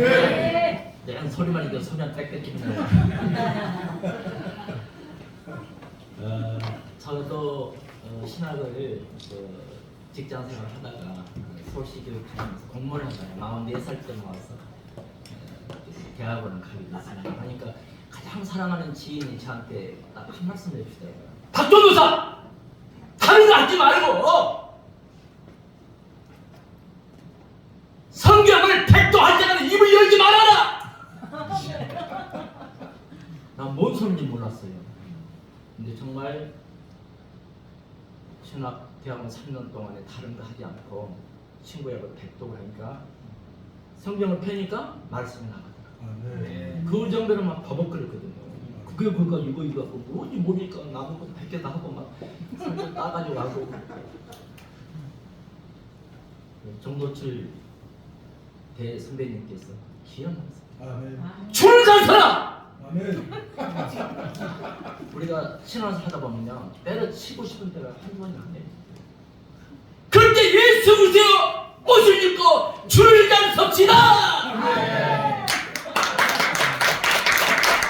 아멘. 내가 소리만 이겨 안 뺏겼겠네. 어, 저도 어, 신학을 그 직장 생활 하다가 어, 서울시 교육청에서 공무원을 하다가 44살 때 나와서 어, 대학원을 가게 됐습니다. 그러니까 가장 사랑하는 지인이 저한테 딱 한 말씀 해주시더라고요. 박전도사! 다른 거 하지 말고 성경을 백도할 때는 입을 열지 말아라! 난 뭔 소리인지 몰랐어요. 근데 정말 신학 대학원 3년 동안에 다른 거 하지 않고 친구하고 백독을 하니까 성경을 펴니까 말씀이 나가더라고요. 아멘. 그 정도로 막 버벅거렸거든요. 그게 뭘까 이거 이거 하고 뭐지 모르니까 나도 뭐 백개다 하고 막 성경 따가지고 하고 정도철 대 선배님께서 기억나세요. 아멘. 줄을 간서라! 아멘. 우리가 신앙을 하다 보면요 때려치고 싶은 때가 한두 번이 안 그럴 때 예수 그리스도 옷을 입고 줄